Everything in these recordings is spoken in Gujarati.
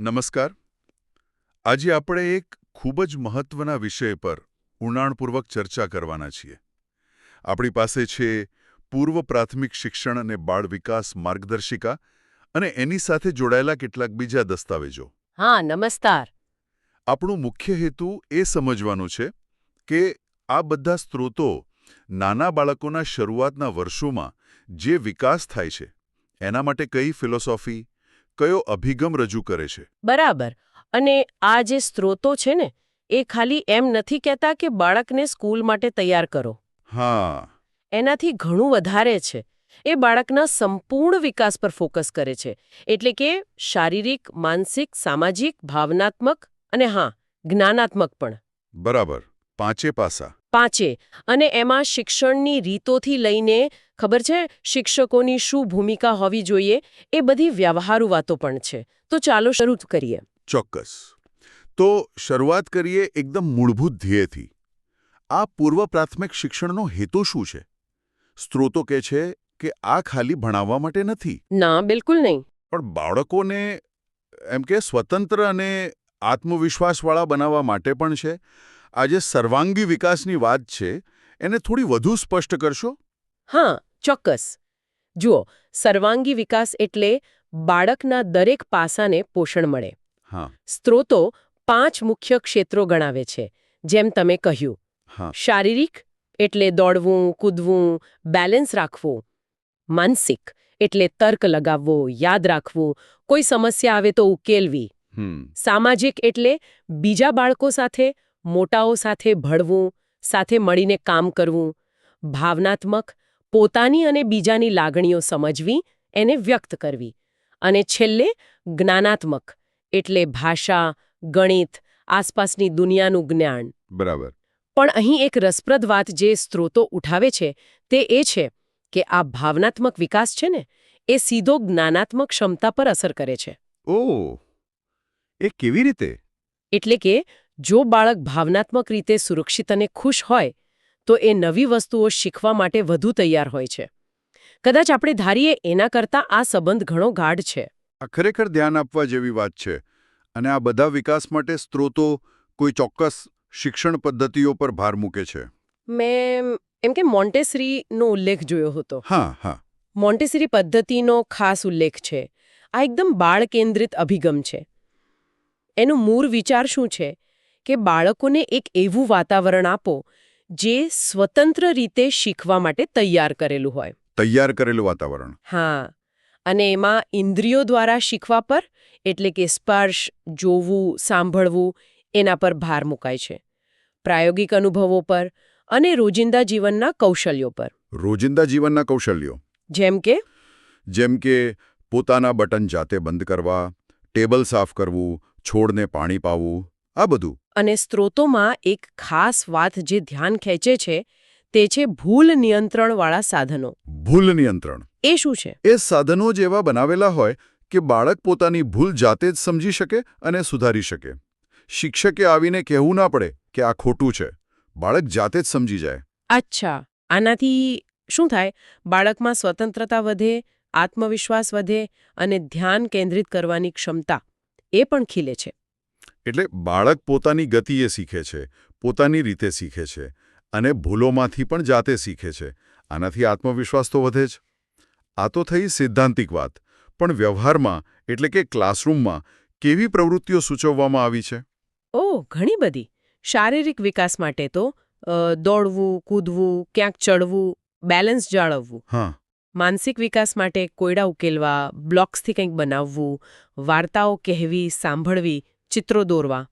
નમસ્કાર. આજે આપણે એક ખૂબ જ મહત્વના વિષય પર ઊંડાણપૂર્વક ચર્ચા કરવાના છીએ. આપણી પાસે છે પૂર્વ પ્રાથમિક શિક્ષણ અને બાળ વિકાસ માર્ગદર્શિકા અને એની સાથે જોડાયેલા કેટલાક બીજા દસ્તાવેજો. હા નમસ્કાર. આપણું મુખ્ય હેતુ એ સમજવાનું છે કે આ બધા સ્ત્રોતો નાના બાળકોના શરૂઆતના વર્ષોમાં જે વિકાસ થાય છે એના માટે કઈ ફિલોસોફી કયો અભિગમ રજૂ કરે છે? બરાબર. અને આ જે સ્ત્રોતો છે ને એ ખાલી એમ નથી કહેતા કે બાળકને સ્કૂલ માટે તૈયાર કરો. હા. એનાથી ઘણું વધારે છે. એ બાળકના સંપૂર્ણ વિકાસ પર ફોકસ કરે છે. એટલે કે શારીરિક માનસિક સામાજિક ભાવનાત્મક અને હા જ્ઞાનાત્મક પણ. બરાબર. પાંચે પાસા. પાંચે. અને એમાં શિક્ષણની રીતોથી લઈને ખબર છે શિક્ષકોની શું ભૂમિકા હોવી જોઈએ એ બધી વ્યવહારુ વાતો પણ છે. તો ચાલો શરૂ કરીએ. ચોક્કસ. તો શરૂઆત કરીએ એકદમ મૂળભૂત ધ્યેયથી. આ પૂર્વ પ્રાથમિક શિક્ષણનો હેતુ શું છે? સ્ત્રોતો કહે છે કે આ ખાલી ભણાવવા માટે નથી? ના બિલકુલ નહીં. પણ બાળકોને એમ કે સ્વતંત્ર અને આત્મવિશ્વાસવાળા બનાવવા માટે પણ છે? આ જે સર્વાંગી વિકાસની વાત છે એને થોડી વધુ સ્પષ્ટ કરશો? હા ચોક્કસ. જુઓ સર્વાંગી વિકાસ એટલે બાળકના દરેક પાસાને પોષણ મળે. હા. સ્ત્રોતો પાંચ મુખ્ય ક્ષેત્રો ગણાવે છે જેમ તમે કહ્યું. શારીરિક એટલે દોડવું કૂદવું બેલેન્સ રાખવું. માનસિક એટલે તર્ક લગાવવો યાદ રાખવું. કોઈ સમસ્યા આવે તો ઉકેલવી. સામાજિક એટલે બીજા બાળકો સાથે મોટાઓ સાથે ભળવું સાથે મળીને કામ કરવું ભાવનાત્મક પોતાની અને બીજાની લાગણીઓ સમજવી એને વ્યક્ત કરવી. અને છેલ્લે જ્ઞાનાત્મક એટલે ભાષા ગણિત આસપાસની દુનિયાનું જ્ઞાન. બરાબર. પણ અહીં એક રસપ્રદ વાત જે સ્ત્રોતો ઉઠાવે છે તે એ છે કે આ ભાવનાત્મક વિકાસ છે ને એ સીધો જ્ઞાનાત્મક ક્ષમતા પર અસર કરે છે. ઓ એ કેવી રીતે? એટલે કે જો બાળક ભાવનાત્મક રીતે સુરક્ષિત અને ખુશ હોય તો એ નવી વસ્તુઓ શીખવા માટે વધુ તૈયાર હોય છે. કદાચ આપણે ધારીએ એના કરતાં આ સંબંધ ઘણો ગાઢ છે. ખરેખર ધ્યાન આપવા જેવી વાત છે અને આ બધા વિકાસ માટે સ્ત્રોતો કોઈ ચોક્કસ શિક્ષણ પદ્ધતિઓ પર ભાર મૂકે છે. મેં એમ કે મોન્ટેસરીનો ઉલ્લેખ જોયો હતો. હા હા. મોન્ટેસરી પદ્ધતિનો ખાસ ઉલ્લેખ છે. આ એકદમ બાળ કેન્દ્રિત અભિગમ છે. એનું મૂળ વિચાર શું છે? કે બાળકોને એક એવું વાતાવરણ આપો જે સ્વતંત્ર રીતે શીખવા માટે તૈયાર કરેલું હોય. તૈયાર કરેલું વાતાવરણ. હા. અને એમાં ઇન્દ્રિયો દ્વારા શીખવા પર એટલે કે સ્પર્શ જોવું સાંભળવું એના પર ભાર મુકાય છે. પ્રાયોગિક અનુભવો પર અને રોજિંદા જીવનના કૌશલ્યો પર. રોજિંદા જીવનના કૌશલ્યો. જેમ કે? જેમ કે પોતાના બટન જાતે બંધ કરવા ટેબલ સાફ કરવું છોડને પાણી પાવું આ બધું. અને સ્ત્રોતોમાં એક ખાસ વાત જે ધ્યાન ખેંચે છે તે છે ભૂલ નિયંત્રણવાળા સાધનો. ભૂલ નિયંત્રણ. એ શું છે? એ સાધનો જેવા બનાવેલા હોય કે બાળક પોતાની ભૂલ જાતે જ સમજી શકે અને સુધારી શકે. શિક્ષકે આવીને કહેવું ના પડે કે આ ખોટું છે. બાળક જાતે જ સમજી જાય. અચ્છા. આનાથી શું થાય? બાળકમાં સ્વતંત્રતા વધે આત્મવિશ્વાસ વધે અને ધ્યાન કેન્દ્રિત કરવાની ક્ષમતા એ પણ ખીલે છે. એટલે બાળક પોતાની ગતિએ શીખે છે પોતાની રીતે શીખે છે અને ભૂલોમાંથી પણ જાતે શીખે છે. આનાથી આત્મવિશ્વાસ તો વધે જ. આ તો થઈ સિદ્ધાંતિક વાત પણ વ્યવહારમાં એટલે કે ક્લાસરૂમમાં કેવી પ્રવૃત્તિઓ સૂચવવામાં આવી છે? ઓહ ઘણી બધી. શારીરિક વિકાસ માટે તો દોડવું કૂદવું ક્યાંક ચડવું બેલેન્સ જાળવવું. હા. માનસિક વિકાસ માટે કોયડા ઉકેલવા બ્લોક્સથી કંઈક બનાવવું વાર્તાઓ કહેવી સાંભળવી ચિત્રો દોરવા.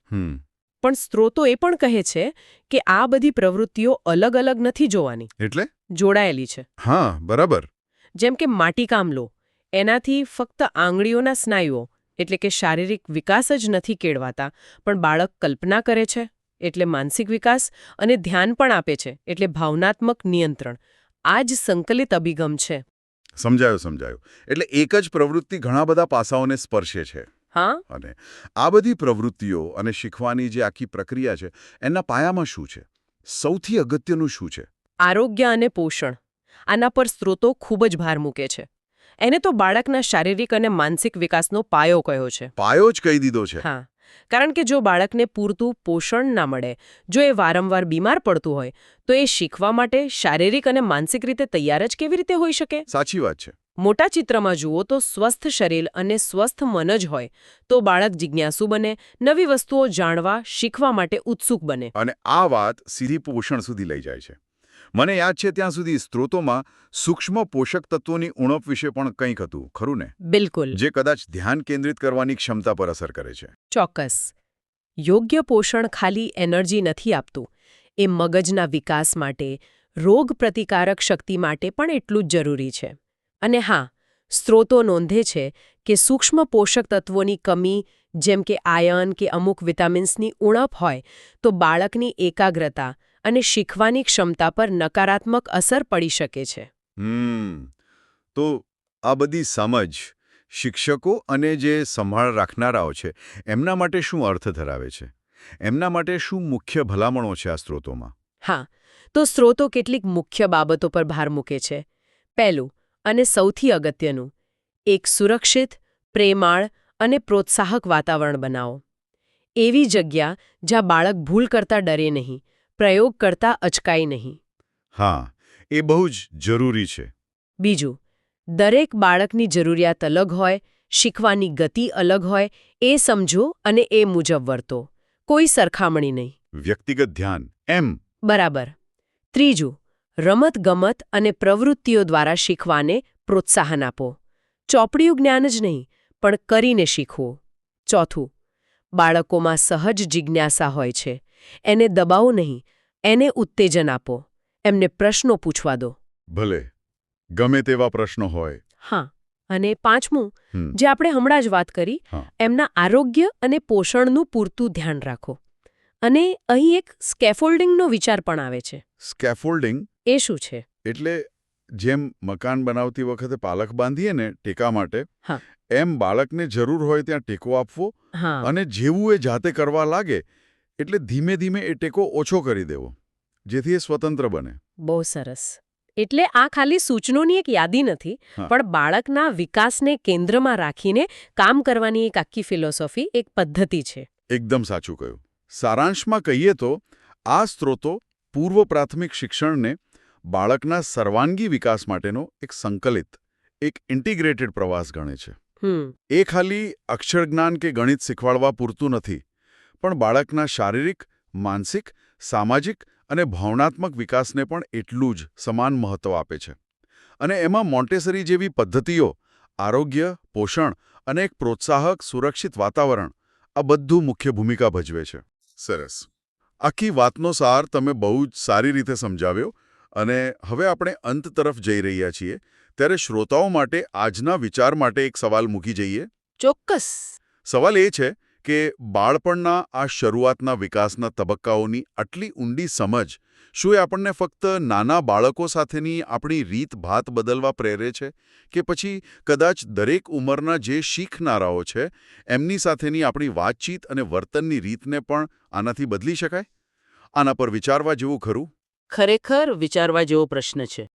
પણ સ્ત્રોતો એ પણ કહે છે કે આ બધી પ્રવૃત્તિઓ અલગ અલગ નથી જોવાની. એટલે? જોડાયેલી છે. હા બરાબર. જેમ કે માટીકામ લો. એનાથી ફક્ત આંગળીઓના સ્નાયુઓ એટલે કે શારીરિક વિકાસ જ નથી કેળવાતા પણ બાળક કલ્પના કરે છે એટલે માનસિક વિકાસ અને ધ્યાન પણ આપે છે એટલે ભાવનાત્મક નિયંત્રણ. આ જ સંકલિત અભિગમ છે. સમજાયો સમજાયો. એટલે એક જ પ્રવૃત્તિ ઘણા બધા પાસાઓને સ્પર્શે છે. હા? અને આ બધી પ્રવૃત્તિઓ અને શીખવાની જે આખી પ્રક્રિયા છે એના પાયામાં શું છે? સૌથી અગત્યનું શું છે? આરોગ્ય અને પોષણ. આના પર સ્ત્રોતો ખૂબ જ ભાર મૂકે છે. એને તો બાળકના શારીરિક અને માનસિક વિકાસનો પાયો કયો છે. પાયો જ કહી દીધો છે. હા. કારણ કે જો બાળકને પૂરતું પોષણ ના મળે જો એ વારંવાર બીમાર પડતું હોય તો એ શીખવા માટે શારીરિક અને માનસિક રીતે તૈયાર જ કેવી રીતે હોઈ શકે? સાચી વાત છે. મોટા ચિત્રમાં જુઓ તો સ્વસ્થ શરીર અને સ્વસ્થ મન જ હોય. તો બાળક જિજ્ઞાસુ બને નવી વસ્તુઓ જાણવા શીખવા માટે ઉત્સુક બને. અને આ વાત સીધી પોષણ સુધી લઈ જાય છે. મને યાદ છે ત્યાં સુધી સ્ત્રોતોમાં સૂક્ષ્મ પોષક તત્વોની ઉણપ વિશે પણ કંઈક હતું ખરું ને? બિલકુલ. જે કદાચ ધ્યાન કેન્દ્રિત કરવાની ક્ષમતા પર અસર કરે છે. ચોક્કસ. યોગ્ય પોષણ ખાલી એનર્જી નથી આપતું. એ મગજના વિકાસ માટે રોગ પ્રતિકારક શક્તિ માટે પણ એટલું જ જરૂરી છે. અને હા સ્ત્રોતો નોંધે છે કે સૂક્ષ્મ પોષક તત્વોની કમી જેમ કે આયન કે અમુક વિટામિન્સની ઉણપ હોય તો બાળકની એકાગ્રતા અને શીખવાની ક્ષમતા પર નકારાત્મક અસર પડી શકે છે. તો આ બધી સમજ શિક્ષકો અને જે સંભાળ રાખનારાઓ છે એમના માટે શું અર્થ ધરાવે છે? એમના માટે શું મુખ્ય ભલામણો છે આ સ્ત્રોતોમાં? હા તો સ્ત્રોતો કેટલીક મુખ્ય બાબતો પર ભાર મૂકે છે. પહેલું અને સૌથી અગત્યનું એક સુરક્ષિત પ્રેમાળ અને પ્રોત્સાહક વાતાવરણ બનાવો. એવી જગ્યા જ્યાં બાળક ભૂલ કરતા ડરે નહીં પ્રયોગ કરતા અચકાય નહીં. હા એ બહુ જ જરૂરી છે. બીજું દરેક બાળકની જરૂરિયાત અલગ હોય શીખવાની ગતિ અલગ હોય એ સમજો અને એ મુજબ વર્તો. કોઈ સરખામણી નહીં. વ્યક્તિગત ધ્યાન એમ. બરાબર. ત્રીજું રમત-ગમત અને પ્રવૃત્તિઓ દ્વારા શીખવાને પ્રોત્સાહન આપો. ચોપડીયું જ્ઞાન જ નહીં પણ કરીને શીખવું. ચોથું બાળકોમાં સહજ જિજ્ઞાસા હોય છે. એને દબાવો નહીં એને ઉત્તેજન આપો. એમને પ્રશ્નો પૂછવા દો. ભલે ગમે તેવા પ્રશ્નો હોય. હા અને પાંચમું જે આપણે હમણાં જ વાત કરી એમના આરોગ્ય અને પોષણનું પૂરતું ધ્યાન રાખો. અને અહીં એક સ્કેફોલ્ડિંગનો વિચાર પણ આવે છે. સ્કેફોલ્ડિંગ? એ શું છે? એટલે જેમ મકાન બનાવતી વખતે પાલખ બાંધીએ ને ટેકા માટે એમ બાળકને જરૂર હોય ત્યાં ટેકો આપવો અને જેવું એ જાતે કરવા લાગે એટલે ધીમે ધીમે એ ટેકો ઓછો કરી દેવો જેથી એ સ્વતંત્ર બને. બહુ સરસ. એટલે આ ખાલી સૂચનોની એક યાદી નથી પણ બાળકના વિકાસને કેન્દ્રમાં રાખીને કામ કરવાની એક આખી ફિલોસોફી એક પદ્ધતિ છે. એકદમ સાચું કહ્યું. સારાંશમાં કહીએ તો આ સ્ત્રોતો પૂર્વ પ્રાથમિક શિક્ષણને બાળકના સર્વાંગી વિકાસ માટેનો એક સંકલિત એક ઇન્ટિગ્રેટેડ પ્રવાસ ગણે છે. એ ખાલી અક્ષરજ્ઞાન કે ગણિત શીખવાડવા પૂરતું નથી પણ બાળકના શારીરિક માનસિક સામાજિક અને ભાવનાત્મક વિકાસને પણ એટલું જ સમાન મહત્વ આપે છે. અને એમાં મોન્ટેસરી જેવી પદ્ધતિઓ આરોગ્ય પોષણ અને એક પ્રોત્સાહક સુરક્ષિત વાતાવરણ આ બધું મુખ્ય ભૂમિકા ભજવે છે. સરસ. આખી વાતનો સાર તમે બહુ જ સારી રીતે સમજાવ્યો. અને હવે આપણે અંત તરફ જઈ રહ્યા છીએ. ત્યારે શ્રોતાઓ માટે આજના વિચાર માટે એક સવાલ મૂકી જઈએ. ચોક્કસ. સવાલ એ છે કે બાળપણના આ શરૂઆતના વિકાસના તબક્કાઓની આટલી ઊંડી સમજ શું એ આપણને ફક્ત નાના બાળકો સાથેની આપણી રીત ભાત બદલવા પ્રેરે છે? કે પછી કદાચ દરેક ઉંમરના જે શીખનારાઓ છે એમની સાથેની આપણી વાતચીત અને વર્તનની રીતને પણ આનાથી બદલી શકાય? આના પર વિચારવા જેવું ખરું? ખરેખર વિચારવા જેવો પ્રશ્ન છે.